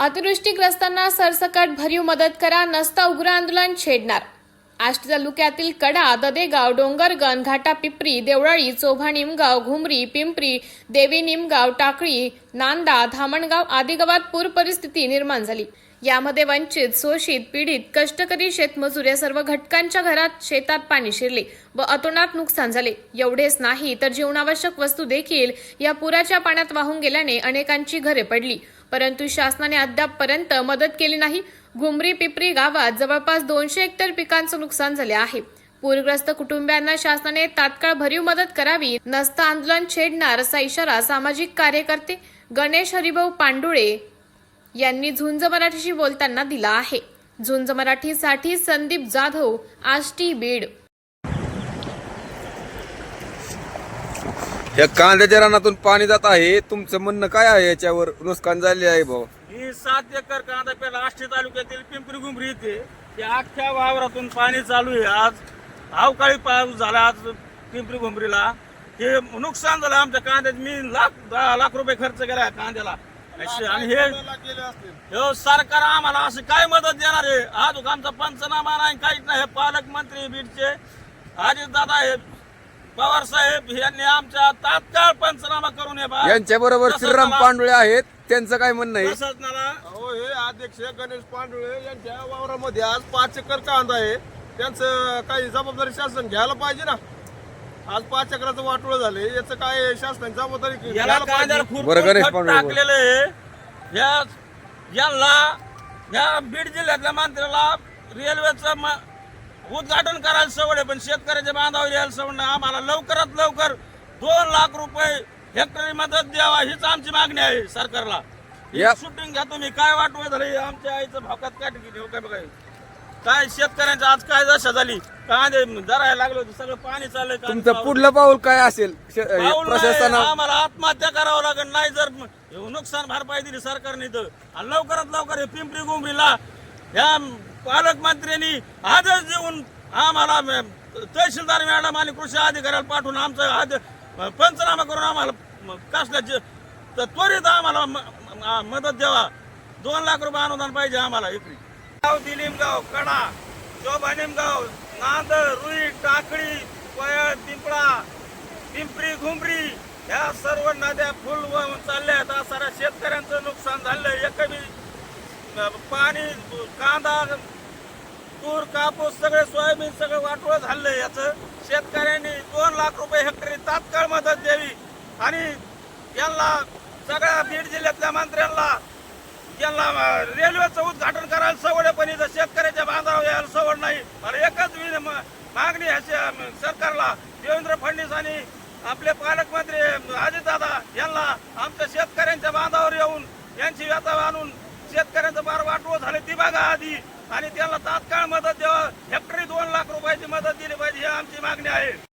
अतिवृष्टीग्रस्तांना सरसकट भरीव मदत करा नसता उग्र आंदोलन छेडणार. आष्टी तालुक्यातील कडा ददेगाव डोंगरगण घाटा पिपरी देवळाळी चोभा निमगाव घुमरी पिंपरी देवी निमगाव टाकळी नांदा धामणगाव आदी गावात पूर परिस्थिती निर्माण झाली. यामध्ये वंचित शोषित पीडित कष्टकरी शेतमजूर या सर्व घटकांच्या घरात शेतात पाणी शिरले व अतोनात नुकसान झाले. एवढेच नाही तर जीवनावश्यक वस्तू देखील या पुराच्या पाण्यात वाहून गेल्याने अनेकांची घरे पडली. परंतु शासनाने अद्यापपर्यंत मदत केली नाही. घुमरी पिपरी गावात जवळपास दोनशे हेक्टर पिकांचं नुकसान झाले आहे. पूरग्रस्त कुटुंबियांना शासनाने तात्काळ भरीव मदत करावी नसता आंदोलन छेडणार असा इशारा सामाजिक कार्यकर्ते गणेश हरिभाऊ पांडुळे यांनी झुंज मराठीशी बोलताना दिला आहे. झुंज मराठीसाठी संदीप जाधव आष्टी बीड. या कांद्याच्या रानातून पाणी जात आहे. तुमचं म्हणणं काय आहे याच्यावर? नुकसान झाले आहे भाऊ. ही सात एकर कांदा पेला आष्टी तालुक्यातील पिंपरी गुंबरी येथे. त्या अख्ख्या वावरातून पाणी चालू आहे. आज अवकाळी पाऊस झाला आज पिंपरी गुंबरीला हे नुकसान झालं. आमच्या कांद्यात मी लाख दहा लाख रुपये खर्च केला आहे कांद्याला. आणि हे हे सरकार आम्हाला असं काय मदत देणार आहे? आज आमचा पंचनामा नाही काहीच नाही. हे पालकमंत्री बीडचे अजित दादा हे पवार साहेब यांनी आमच्या तात्काळ पंचनामा करून हे बा- यांच्या बरोबर श्रीराम पांडुळे आहेत त्यांचं काय म्हणणं आहे? हो अध्यक्ष गणेश पांडुळे यांच्या वावरामध्ये आज पाच एकर कांदा आहे. त्यांचं काही जबाबदारी शासन घ्यायला पाहिजे ना. आज पाच एकराचं वाटोळ झाले याचं काय शासनाची जबाबदारी याला घ्यायला पाहिजे खूप बरं, गणेश खत पांडुळे. टाकलेलं आहे. या याला या बीड जिल्ह्यातल्या मंत्र्याला रेल्वेचं म- उद्घाटन करायला सवड आहे पण शेतकऱ्याच्या बांधावर यायला सवड नाही. आम्हाला लवकरात लवकर दोन लाख रुपये हेक्टरी मदत द्यावा हीच आमची मागणी आहे सरकारला. या- शूटिंग घ्या तुम्ही. काय वाटवं झालं? हे आमच्या आईचं भाकात काट गेली काय बघा काय शेतकऱ्यांच्या आज काय दशा झाली? कांदे धरायला लागलो होतं सगळं पाणी चाललंय तुमचं पुढलं पाऊल काय असेल? हे आम्हाला आत्महत्या करावं लागेल नाही जर नुकसान भरपाई दिली सरकारने तर. लवकरात लवकर हे पिंपरी गुंबरीला या पालकमंत्र्यांनी आदेश देऊन आम्हाला तहसीलदार मॅडम आणि कृषी अधिकाऱ्याला पाठवून आमचं आद पंचनामा करून आम्हाला कसल्याचे तर त्वरित आम्हाला म- मदत द्यावा. दोन लाख रुपये अनुदान पाहिजे आम्हाला इकडे. गाव दिलीमगाव कडा शोभा निमगाव नांद रुई टाकळी पयळ पिंपळा पिंपरी घुमरी ह्या सर्व नद्या फुल चालल्या आहेत साऱ्या शेतकऱ्यांचं नुकसान झालं एक बी अ, पाणी कांदा तूर कापूस जमीन सगळं वाटोळं झालंय. याचं शेतकऱ्यांनी दोन लाख रुपये हेक्टरी तात्काळ मदत द्यावी. आणि यांना सगळ्या बीड जिल्ह्यातल्या मंत्र्यांना यांना रेल्वेचं उद्घाटन करायला सवड आहे पण इथं शेतकऱ्याच्या बांधावर यायला सवड नाही. मला एकच म- मागणी आहे सरकारला. देवेंद्र फडणवीस आणि आपले पालकमंत्री अजितदादा यांना आमच्या शेतकऱ्यांच्या बांधावर येऊन यांची व्यथा आणून शेतकऱ्यांचं बार वाटव झाले ती बघा आधी. आणि त्याला तात्काळ मदत द्यावं. हेक्टरी दोन लाख रुपयाची मदत दिली पाहिजे ही आमची मागणी आहे.